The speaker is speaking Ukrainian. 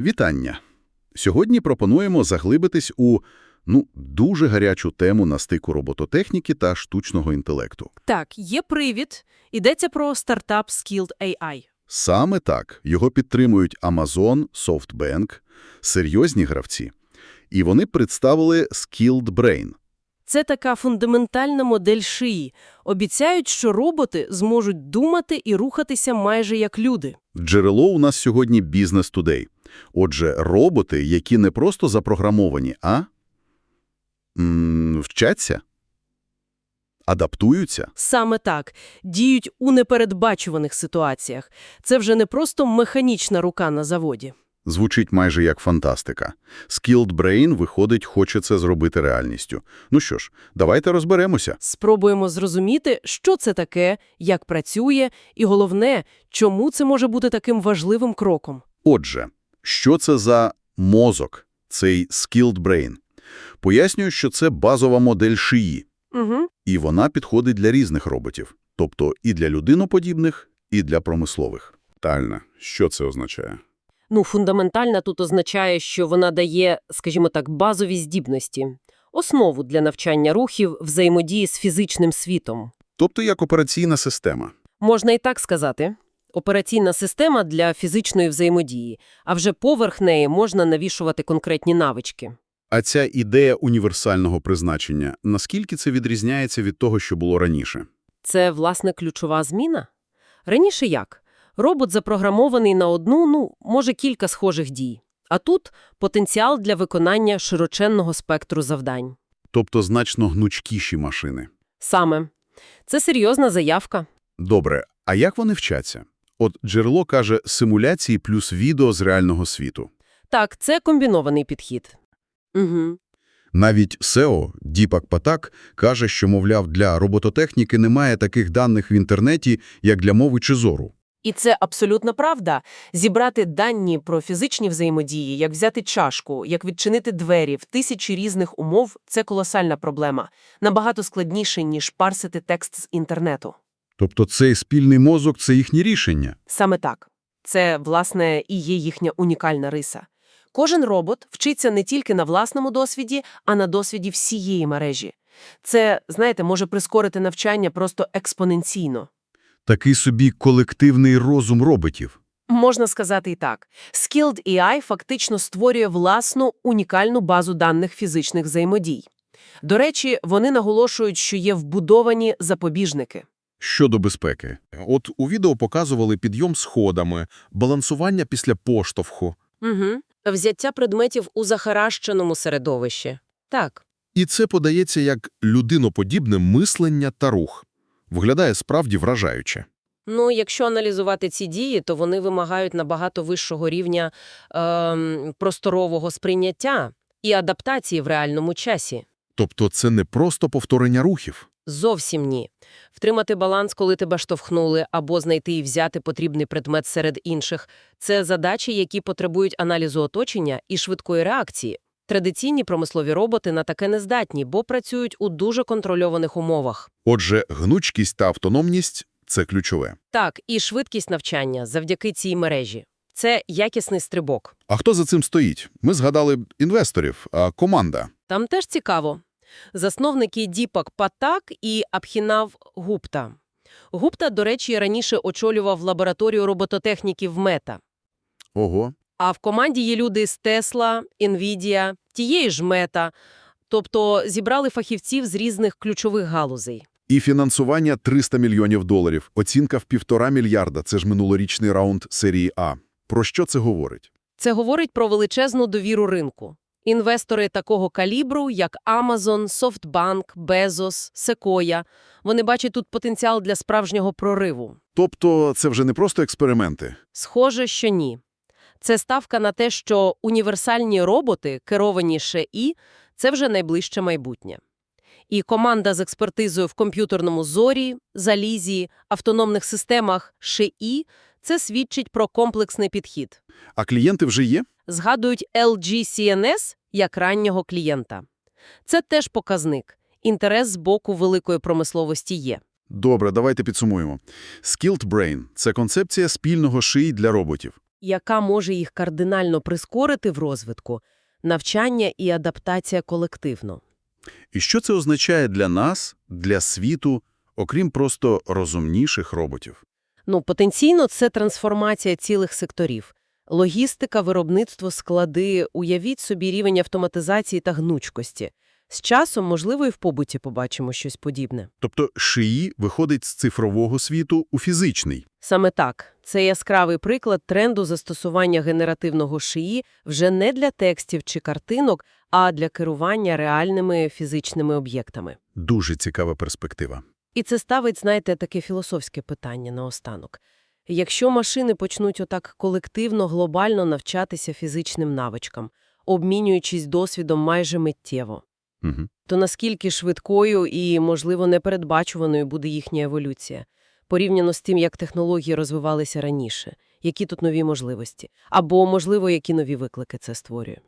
Вітання! Сьогодні пропонуємо заглибитись у ну, дуже гарячу тему на стику робототехніки та штучного інтелекту. Так, є привід. Йдеться про стартап Skilled AI. Саме так його підтримують Amazon, SoftBank, серйозні гравці. І вони представили Skilled Brain. Це така фундаментальна модель шиї. Обіцяють, що роботи зможуть думати і рухатися майже як люди. Джерело у нас сьогодні Business Today. Отже, роботи, які не просто запрограмовані, а м вчаться, адаптуються. Саме так. Діють у непередбачуваних ситуаціях. Це вже не просто механічна рука на заводі. Звучить майже як фантастика. Skilled Brain, виходить, хоче це зробити реальністю. Ну що ж, давайте розберемося. Спробуємо зрозуміти, що це таке, як працює, і головне, чому це може бути таким важливим кроком. Отже, що це за мозок, цей Skilled Brain? Пояснюю, що це базова модель шиї, Угу. і вона підходить для різних роботів, тобто і для людиноподібних, і для промислових. Тальна, що це означає? Ну, фундаментальна тут означає, що вона дає, скажімо так, базові здібності, основу для навчання рухів взаємодії з фізичним світом. Тобто як операційна система. Можна і так сказати. Операційна система для фізичної взаємодії, а вже поверх неї можна навішувати конкретні навички. А ця ідея універсального призначення, наскільки це відрізняється від того, що було раніше? Це, власне, ключова зміна? Раніше як? Робот запрограмований на одну, ну, може, кілька схожих дій. А тут потенціал для виконання широченного спектру завдань. Тобто значно гнучкіші машини. Саме. Це серйозна заявка. Добре, а як вони вчаться? От джерело каже симуляції плюс відео з реального світу. Так, це комбінований підхід. Угу. Навіть SEO Діпак Патак каже, що, мовляв, для робототехніки немає таких даних в інтернеті, як для мови чи зору. І це абсолютно правда. Зібрати дані про фізичні взаємодії, як взяти чашку, як відчинити двері в тисячі різних умов – це колосальна проблема. Набагато складніше, ніж парсити текст з інтернету. Тобто цей спільний мозок – це їхнє рішення. Саме так. Це, власне, і є їхня унікальна риса. Кожен робот вчиться не тільки на власному досвіді, а на досвіді всієї мережі. Це, знаєте, може прискорити навчання просто експоненційно. Такий собі колективний розум роботів. Можна сказати і так. Skilled AI фактично створює власну унікальну базу даних фізичних взаємодій. До речі, вони наголошують, що є вбудовані запобіжники. Щодо безпеки. От у відео показували підйом сходами, балансування після поштовху. Угу. Взяття предметів у захаращеному середовищі. Так. І це подається як людиноподібне мислення та рух. Виглядає справді вражаюче. Ну, якщо аналізувати ці дії, то вони вимагають набагато вищого рівня ем, просторового сприйняття і адаптації в реальному часі. Тобто це не просто повторення рухів. Зовсім ні. Втримати баланс, коли тебе штовхнули, або знайти і взяти потрібний предмет серед інших – це задачі, які потребують аналізу оточення і швидкої реакції. Традиційні промислові роботи на таке не здатні, бо працюють у дуже контрольованих умовах. Отже, гнучкість та автономність – це ключове. Так, і швидкість навчання завдяки цій мережі. Це якісний стрибок. А хто за цим стоїть? Ми згадали інвесторів, а команда. Там теж цікаво. Засновники Діпак Патак і Абхінав Гупта. Гупта, до речі, раніше очолював лабораторію робототехніки в Мета. Ого. А в команді є люди з Тесла, Nvidia, тієї ж Мета. Тобто зібрали фахівців з різних ключових галузей. І фінансування 300 мільйонів доларів. Оцінка в півтора мільярда – це ж минулорічний раунд серії А. Про що це говорить? Це говорить про величезну довіру ринку. Інвестори такого калібру, як Amazon, SoftBank, Bezos, Sequoia, вони бачать тут потенціал для справжнього прориву. Тобто це вже не просто експерименти. Схоже, що ні. Це ставка на те, що універсальні роботи, керовані ШІ, це вже найближче майбутнє. І команда з експертизою в комп'ютерному зорі, залізі, автономних системах ШІ – це свідчить про комплексний підхід. А клієнти вже є? Згадують LG CNS як раннього клієнта. Це теж показник. Інтерес з боку великої промисловості є. Добре, давайте підсумуємо. Skilled Brain – це концепція спільного шиї для роботів. яка може їх кардинально прискорити в розвитку – навчання і адаптація колективно. І що це означає для нас, для світу, окрім просто розумніших роботів? Ну, потенційно це трансформація цілих секторів. Логістика, виробництво, склади, уявіть собі рівень автоматизації та гнучкості. З часом, можливо, і в побуті побачимо щось подібне. Тобто шиї виходить з цифрового світу у фізичний. Саме так. Це яскравий приклад тренду застосування генеративного шиї вже не для текстів чи картинок, а для керування реальними фізичними об'єктами. Дуже цікава перспектива. І це ставить, знаєте, таке філософське питання наостанок. Якщо машини почнуть отак колективно, глобально навчатися фізичним навичкам, обмінюючись досвідом майже миттєво, Угу. то наскільки швидкою і, можливо, непередбачуваною буде їхня еволюція, порівняно з тим, як технології розвивалися раніше, які тут нові можливості, або, можливо, які нові виклики це створює.